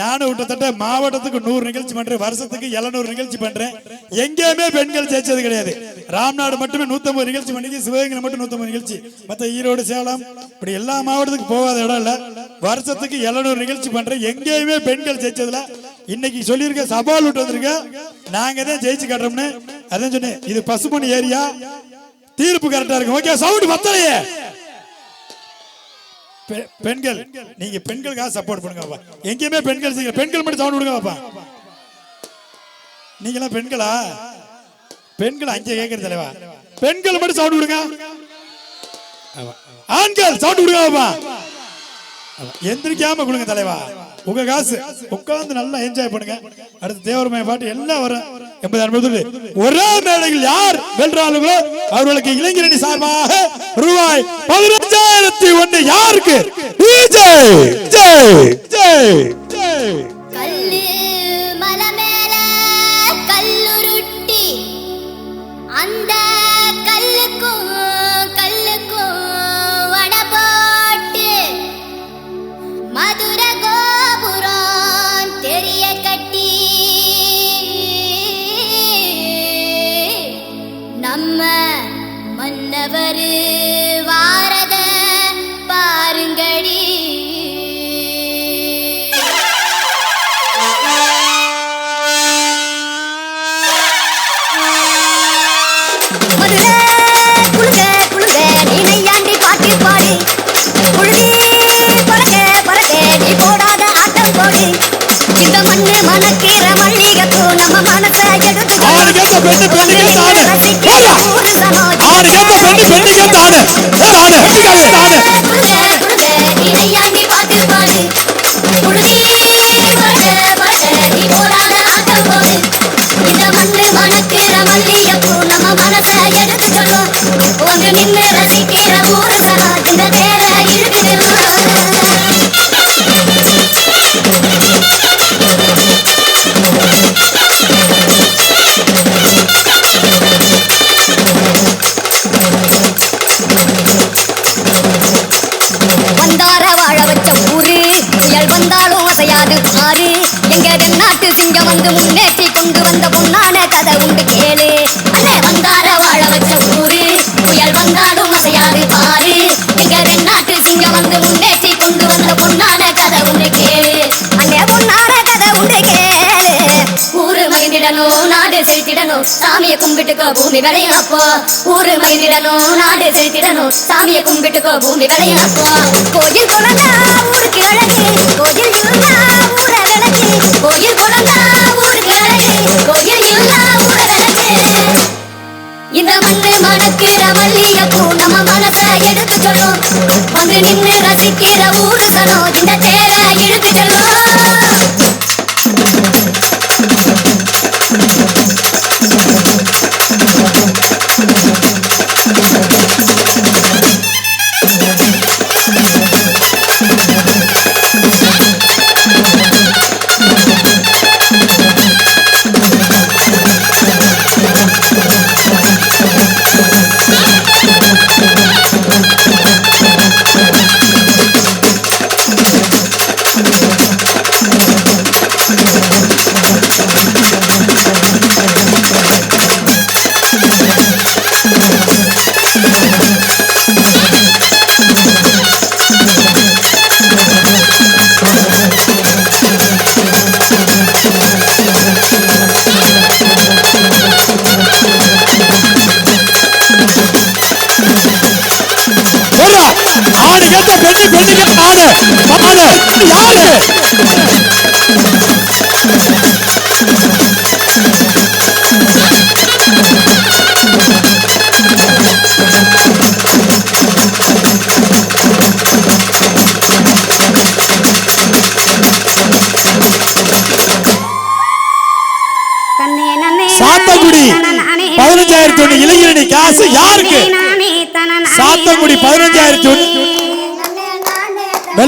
நானும் கிட்டத்தட்ட மாவட்டத்துக்கு நூறு நிகழ்ச்சி பண்றேன். வருஷத்துக்கு எழுநூறு நிகழ்ச்சி பண்றேன். எங்கேயுமே பெண்கள் ஜெயிச்சது கிடையாது. ராம்நாடு மட்டுமே நூத்தம்பது நிகழ்ச்சி பண்ணி சிவகங்கை மட்டும் நூத்தம்பது நிகழ்ச்சி. மத்த ஈரோடு சேலம் இப்படி எல்லா மாவட்டத்துக்கு போகாத இடம் இல்ல. வருஷத்துக்கு எழுநூறு நிகழ்ச்சி பண்றேன். எங்கேயுமே பெண்கள் ஜெயிச்சதுல இன்னைக்கு சொல்லியிருக்க சவால் விட்டு வந்திருக்க நாங்க தான் ஜெயிச்சு காட்டுறோம்னு. அதான் சொன்னேன் இது பசுமணி ஏரியா. தீர்ப்பு கரெக்டா இருக்கு ஓகே சவுண்ட் பத்தலையே. பெண்கள் நீங்க பெண்களுக்காக சப்போர்ட் பண்ணுங்க எங்கேயுமே பெண்கள் செய்ய பெண்கள் மட்டும் சவுண்ட் கொடுங்க பாப்பா நீங்களாம் பெண்களா? பெண்கள் அங்கே கேட்கற தலைவா. பெண்கள் மட்டும் சவுண்ட் விடுங்க ஆண்கள் சவுண்ட் விடுங்க பாப்பா எந்திரிக்காம கொடுங்க தலைவா. உங்க காசு உட்கார்ந்து நல்லா என்ஜாய் பண்ணுங்க. அடுத்து தேவரமய பாட்டு எல்லாம் வரும். எண்பது ஒரே மேடையில் யார் வென்றார்களோ அவர்களுக்கு இளைஞரணி சார்பாக ரூபாய் பதினஞ்சாயிரத்தி ஒன்று யாருக்கு? ஜெய் ஜெய் ஜெய் ஜெய் கல்லுருட்டி அந்த மன்னவர் வாரத பாருங்கடி. மதுரை பெண்ணு நையாண்டி பாட்டு ஆடு புழுதி பறக்க பறக்க நீ போடாத ஆட்டம் போடு இந்த நம்ம மனசை எடுத்து ஒன்று நின்று ரசிக்கிற ஊரு சனோஜி ஆறு நாட்டு சிங்கம் வந்து முன்னேற்றி கொண்டு வந்த பொன்னான கதை உண்டு கேளு. அண்ணே வந்தார வாழ வச்ச ஊரு. புயல் வந்தாலும் அசையாது பாரு. எங்க நாட்டு சிங்கம் வந்து முன்னேற்றி கொண்டு வந்த பொன்னான கதை உண்டு கேளு. அண்ணே பொன்னான கதை உண்டு கேளு. ஊரு மகிழ்ந்திடணும் நாடு செலுத்திடணும் சாமியை கும்பிட்டுக்கோ பூமி விளையும் அப்போ ஊரு மகிழ்ந்திடணும் நாடு செலுத்திடணும் சாமியை கும்பிட்டுக்கோ பூமி விளையும் அப்போ கோயில் குழந்தா ஊருக்கு அழகு. கோயில் இல்லா ஊர நம்ம வந்து நின்று ரசிக்கிற ஊரு சனோ இந்த தேர ஆறு கேட்ட பெண்ணு பெண்ணுக்கு ஆணு யாரு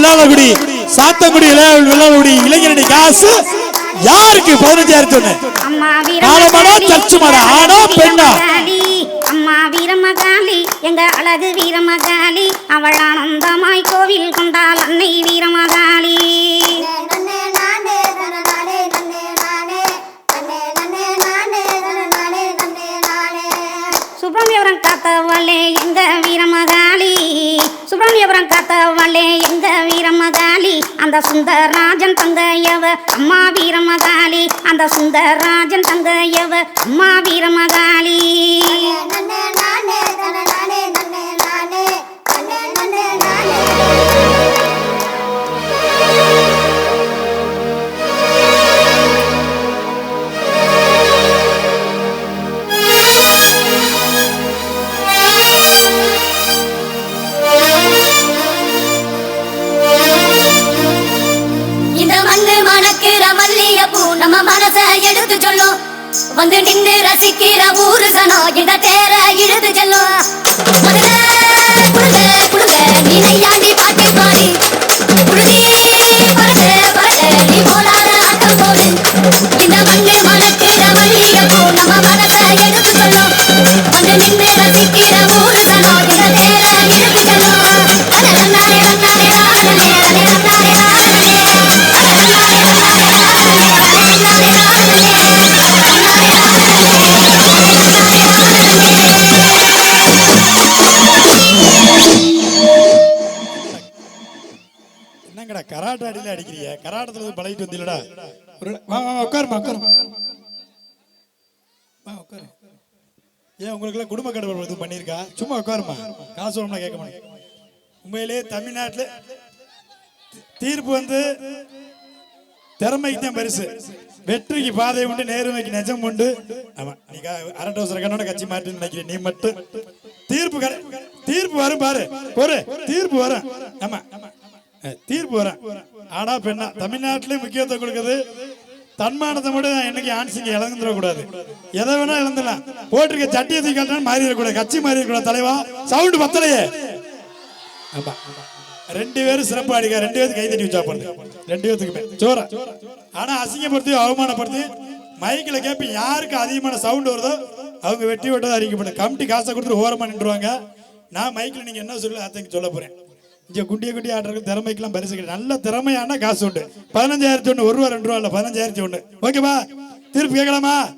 வெள்ளாளகுடி சாத்தங்குடி வெள்ளாளகுடி இளைஞரணி காசு யாருக்கு? பதினஞ்சாயிரத்தி ஒண்ணு காலமாடா, சர்ச்சுமாடா, ஆணா, பெண்ணா? வீரமகாளி அம்மா வீரமகாளி எங்க அழகு வீரமகாளி அவள் ஆனந்தமாய் கோவில் கொண்டாள் அன்னை வீரமகாளி நன்னே நானே பெத்தவளே எங்க வீரமகாளி அந்த சுந்தரராஜன் தங்கையவ அம்மா வீரமகாளி. அந்த சுந்தரராஜன் தங்கையவ அம்மா வீரமகாளி. எடுத்து சொல்லும் வந்து நின்று ரசிக்கிற ஊரு சனோ எங்க தேர இழுத்து செல்லும் மதுரை, குடுங்க, குடுங்க, நீ நையாண்டி பாட்டு பாடி. புழுதி, கராட்டை அடியில இருந்து பழகிட்டு வந்தீங்களா வா வா உட்காருமா உட்காருமா. வா உட்காரு. ஏன் உங்களுக்கு குடும்ப கடவுள் இது பண்ணியிருக்கா? சும்மா உட்காருமா காசு வேணும்னா கேட்க மாட்டேன். உண்மையிலே தமிழ்நாட்டில் தீர்ப்பு வந்து திறமைக்கு தான் பரிசு. வெற்றிக்கு பாதை உண்டு நேர்மைக்கு நிஜம் உண்டு. ஆமா நீ அரட்டை அவசர கண்ணோட கட்சி மாட்டு நினைக்கிறேன். நீ மட்டும். தீர்ப்பு தீர்ப்பு வரும் பாரு. ஒரு தீர்ப்பு வரும். ஆமா. தீர்ப்பு வரும் ஆனா பெண்ணா தமிழ்நாட்டிலேயே முக்கியத்துவம் கொடுக்குது. தன்மானத்தை மட்டும் என்னைக்கு ஆன்சிங்க இழந்துடக்கூடாது. எதை வேணா இழந்துடலாம். போட்டிருக்க சட்டியை தூக்கி மாறிடக்கூடாது. கட்சி மாறிடக்கூடாது தலைவா. சவுண்டு பத்தலையே. ஆமா. ரெண்டு பேரும் சிறப்பு அடிக்க ரெண்டு பேருக்கு கைதட்டி வச்சா பாருங்க ரெண்டு பேத்துக்குமே சோற. ஆனா அசிங்கப்படுத்தி அவமானப்படுத்தி மைக்கில் கேப்பி யாருக்கு அதிகமான சவுண்ட் வருதோ அவங்க வெட்டி விட்டதை அறிக்கப்படும் கமிட்டி காசை கொடுத்துட்டு ஓரமாக நின்றுவாங்க நான் மைக்கில் நீங்கள் என்ன சொல்லு அத்தைக்கு சொல்ல போகிறேன் இங்க குண்டிய குண்டிய ஆடுறதுக்கு திறமைக்கெல்லாம் பரிசு கிடையாது. நல்ல திறமையான காசு உண்டு. பதினஞ்சாயிரத்தி ஒண்ணு ஒரு ரூபா ரெண்டு ரூபா இல்ல பதினஞ்சாயிரத்தி ஒண்ணு. ஓகேவா திருப்பி கேட்கலாமா?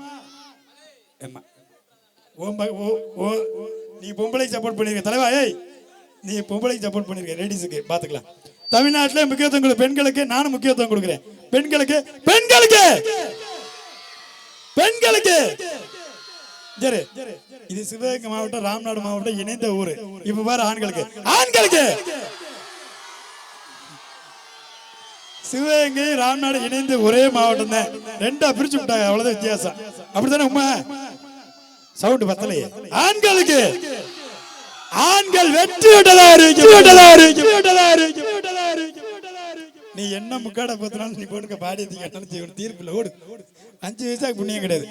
ஆமா ஓ- ஓ- நீ பொம்பளைக்கு சப்போர்ட் பண்ணிருக்க. தலைவா ஏய் நீ பொம்பளைக்கு சப்போர்ட் பண்ணிருக்க. லேடிஸுக்கு பாத்துக்கலாம். தமிழ்நாட்டில் முக்கியத்துவம் கொடு பெண்களுக்கு நானும் முக்கியத்துவம் கொடுக்குறேன். பெண்களுக்கு பெண்களுக்கு! பெண்களுக்கு! சரி இது சிவகங்கை மாவட்டம் ராம்நாடு மாவட்டம் இணைந்த ஊரு. இப்ப பாரு ஆண்களுக்கு. ஆண்களுக்கு! சிவகங்கை ராம்நாடு இணைந்து ஒரே மாவட்டம் தான். ரெண்டா பிரிச்சு விட்டாங்க அவ்வளவுதான் வித்தியாசம். அப்படித்தானே உண்மை? சவுண்ட் பத்தலையே. ஆண்களுக்கு! ஆண்கள் வெற்றி விட்டதா இருக்கு விட்டதா இருக்கு விட்டதா இருக்கு விட்டதா இருக்கு விட்டதா இருக்கு. நீ என்ன முக்காட பத்தினாலும் நீ போட்டுக்க பாடி கேட்டாலும் தீர்ப்பில் ஓடு. அஞ்சு வயசா புண்ணியம் கிடையாது!